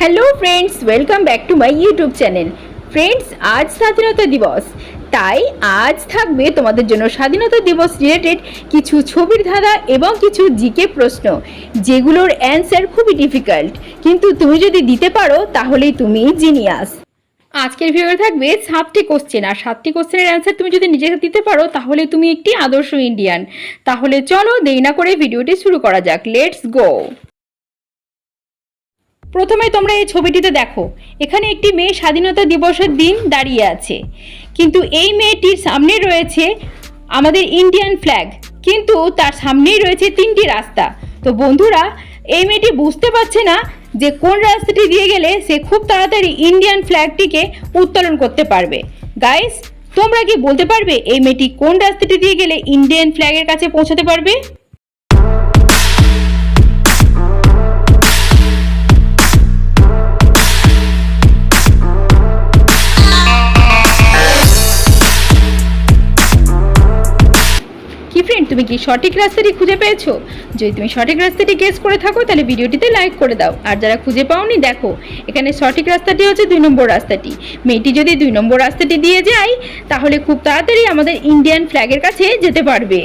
Hello friends welcome back to my YouTube channel friends আজ স্বাধীনতা দিবস। তাই আজ থাকবে তোমাদের জন্য স্বাধীনতা দিবস রিলেটেড কিছু ছবির ধারা এবং কিছু জিকে প্রশ্ন, যেগুলোর অ্যান্সার খুবই ডিফিকাল্ট কিন্তু তুমি যদি দিতে পারো, তাহলেই তুমি জিনিয়াস আজকের ভিডিওতে থাকবে সাতটি কোশ্চেন আর সাতটি কোশ্চেনের অ্যান্সার তুমি যদি নিজেকে দিতে পারো, তাহলে তুমি একটি আদর্শ ইন্ডিয়ান তাহলে চলো দেরি না করে ভিডিওটি শুরু করা যাক। লেটস গো প্রথমে তোমরা এই ছবিটিতে দেখো, এখানে একটি মেয়ে স্বাধীনতা দিবসের দিন দাঁড়িয়ে আছে। কিন্তু এই মেয়েটির সামনে রয়েছে আমাদের ইন্ডিয়ান ফ্ল্যাগ কিন্তু তার সামনেই রয়েছে তিনটি রাস্তা। তো বন্ধুরা, এই মেয়েটি বুঝতে পারছে না যে কোন রাস্তাটি দিয়ে গেলে সে খুব তাড়াতাড়ি ইন্ডিয়ান ফ্ল্যাগটিকে উত্তোলন করতে পারবে। গাইস তোমরা কি বলতে পারবে এই মেয়েটি কোন রাস্তাটি দিয়ে গেলে ইন্ডিয়ান ফ্ল্যাগের কাছে পৌঁছাতে পারবে? তুমি কি সঠিক রাস্তাটি খুঁজে পেয়েছ? যদি তুমি সঠিক রাস্তাটি গেস করে থাকো, তাহলে ভিডিওটিতে লাইক করে দাও। আর যারা খুঁজে পাওনি, দেখো, এখানে সঠিক রাস্তাটি হচ্ছে দুই নম্বর রাস্তাটি। মেয়েটি যদি দুই নম্বর রাস্তাটি দিয়ে যায়, তাহলে খুব তাড়াতাড়ি আমাদের ইন্ডিয়ান ফ্ল্যাগের কাছে যেতে পারবে।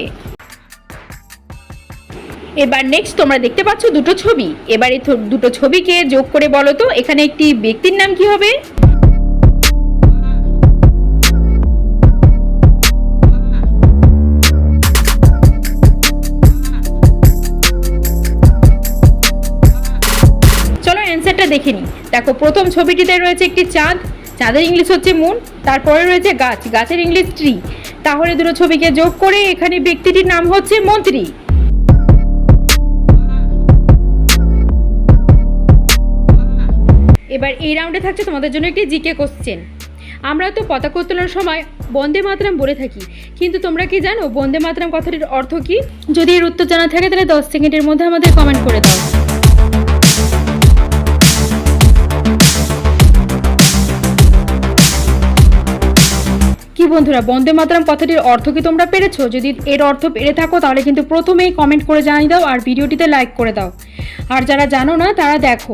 এবার নেক্সট তোমরা দেখতে পাচ্ছ দুটো ছবি। এবার এই দুটো ছবিকে যোগ করে বলো তো, এখানে একটি ব্যক্তির নাম কি হবে? চলো অ্যান্সারটা দেখে নিই দেখো প্রথম ছবিটিতে রয়েছে একটি চাঁদ, চাঁদের ইংলিশ হচ্ছে মুন, তারপরে রয়েছে গাছ, গাছের ইংলিশ ট্রি। তাহলে দুটো ছবিকে যোগ করে এখানে ব্যক্তিটির নাম হচ্ছে মন্ত্রী। এবার এই রাউন্ডে থাকছে তোমাদের জন্য একটি জিকে কোশ্চেন আমরা তো পতাকা উত্তোলনের সময় বন্দে মাতরাম বলে থাকি, কিন্তু তোমরা কি জানো বন্দে মাতরম কথাটির অর্থ কি? যদি এর উত্তর জানা থাকে, তাহলে দশ সেকেন্ডের মধ্যে আমাদের কমেন্ট করে দাও। বন্ধুরা, বন্দে মাতরম কথাটির অর্থ কি তোমরা পেরেছ? যদি এর অর্থ পেরে থাকো, তাহলে কিন্তু প্রথমেই কমেন্ট করে জানিয়ে দাও আর ভিডিওটিতে লাইক করে দাও। আর যারা জানো না, তারা দেখো,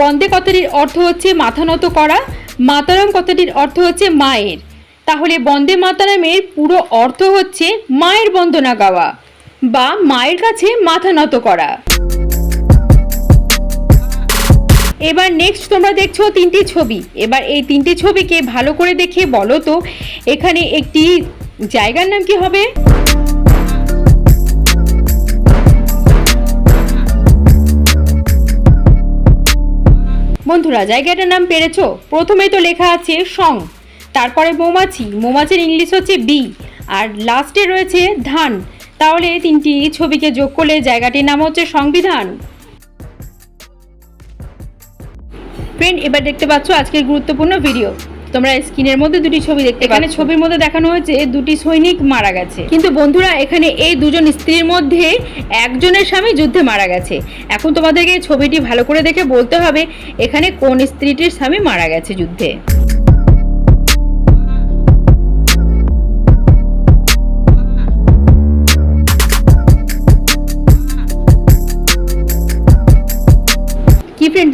বন্দে কথাটির অর্থ হচ্ছে মাথা নত করা, মাতারম কথাটির অর্থ হচ্ছে মায়ের। তাহলে বন্দে মাতারামের পুরো অর্থ হচ্ছে মায়ের বন্দনা গাওয়া বা মায়ের কাছে মাথা নত করা। এবার নেক্সট তোমরা দেখছ তিনটি ছবি। এবার এই তিনটি ছবিকে ভালো করে দেখে বলো তো, এখানে একটি জায়গার নাম কি হবে? বন্ধুরা, জায়গাটার নাম পেরেছ? প্রথমেই তো লেখা আছে সং, তারপরে মৌমাছি, মৌমাছির ইংলিশ হচ্ছে বি আর লাস্টে রয়েছে ধান। তাহলে তিনটি ছবিকে যোগ করলে জায়গাটির নাম হচ্ছে সংবিধান। ফ্রেন্ড এবার দেখতে পাচ্ছ আজকের গুরুত্বপূর্ণ ভিডিও তোমরা স্ক্রিনের মধ্যে দুটি ছবি দেখতে এখানে ছবির মধ্যে দেখানো হয়েছে দুটি সৈনিক মারা গেছে। কিন্তু বন্ধুরা এখানে এই দুজন স্ত্রীর মধ্যে একজনের স্বামী যুদ্ধে মারা গেছে। এখন তোমাদেরকে ছবিটি ভালো করে দেখে বলতে হবে এখানে কোন স্ত্রীটির স্বামী মারা গেছে যুদ্ধে?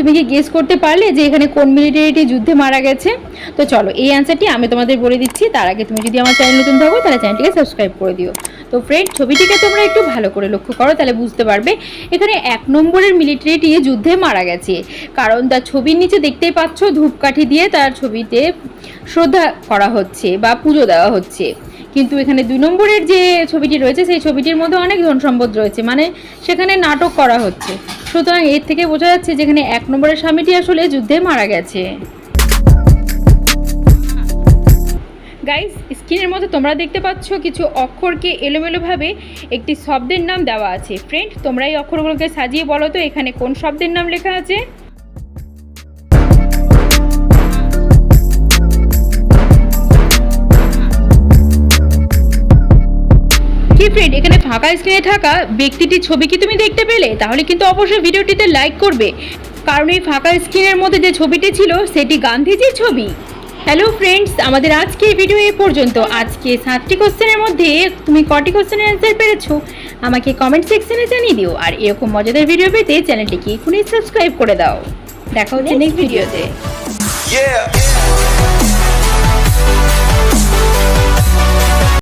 তুমি কি গেস করতে পারলে যে এখানে কোন মিলিটারিটি যুদ্ধে মারা গেছে? তো চলো, এই অ্যান্সারটি আমি তোমাদের বলে দিচ্ছি। তার আগে তুমি যদি আমার চ্যানেল নতুন থাকো, তাহলে চ্যানেলটিকে সাবস্ক্রাইব করে দিও। তো ফ্রেন্ড ছবিটিকে তোমরা একটু ভালো করে লক্ষ্য করো, তাহলে বুঝতে পারবে, এখানে এক নম্বরের মিলিটারিটি যুদ্ধে মারা গেছে। কারণ তার ছবির নিচে দেখতেই পাচ্ছ, ধূপকাঠি দিয়ে তার ছবিতে শ্রদ্ধা করা হচ্ছে বা পুজো দেওয়া হচ্ছে। কিন্তু এখানে দুই নম্বরের যে ছবিটি রয়েছে, সেই ছবিটির মধ্যে অনেক ধন সম্পদ রয়েছে। মানে সেখানে নাটক করা হচ্ছে। সুতরাং এর থেকে বোঝা যাচ্ছে যেখানে এক নম্বরের স্বামীটি আসলে যুদ্ধে মারা গেছে। গাইস স্ক্রিনের মধ্যে তোমরা দেখতে পাচ্ছ কিছু অক্ষরকে এলোমেলোভাবে একটি শব্দের নাম দেওয়া আছে। ফ্রেন্ড তোমরা এই অক্ষরগুলোকে সাজিয়ে বলো তো, এখানে কোন শব্দের নাম লেখা আছে? ফ্রেন্ড এখানে ফাঁকা স্ক্রিনে থাকা ব্যক্তিটির ছবি কি তুমি দেখতে পেলে? তাহলে কিন্তু অবশ্যই ভিডিওটিতে লাইক করবে। কারণ এই ফাঁকা স্ক্রিনের মধ্যে যে ছবিটি ছিল সেটি গান্ধীজির ছবি। হ্যালো ফ্রেন্ডস আমাদের আজকে ভিডিও এ পর্যন্ত। আজকে সাতটি কোশ্চেনের মধ্যে তুমি কটি কোশ্চেনের অ্যান্সার পেরেছ? আমাকে কমেন্ট সেকশনে জানিয়ে দিও। আর এরকম মজাদার ভিডিও পেতে চ্যানেলটিকে এখনই সাবস্ক্রাইব করে দাও। দেখা হচ্ছে নেক্সট ভিডিওতে.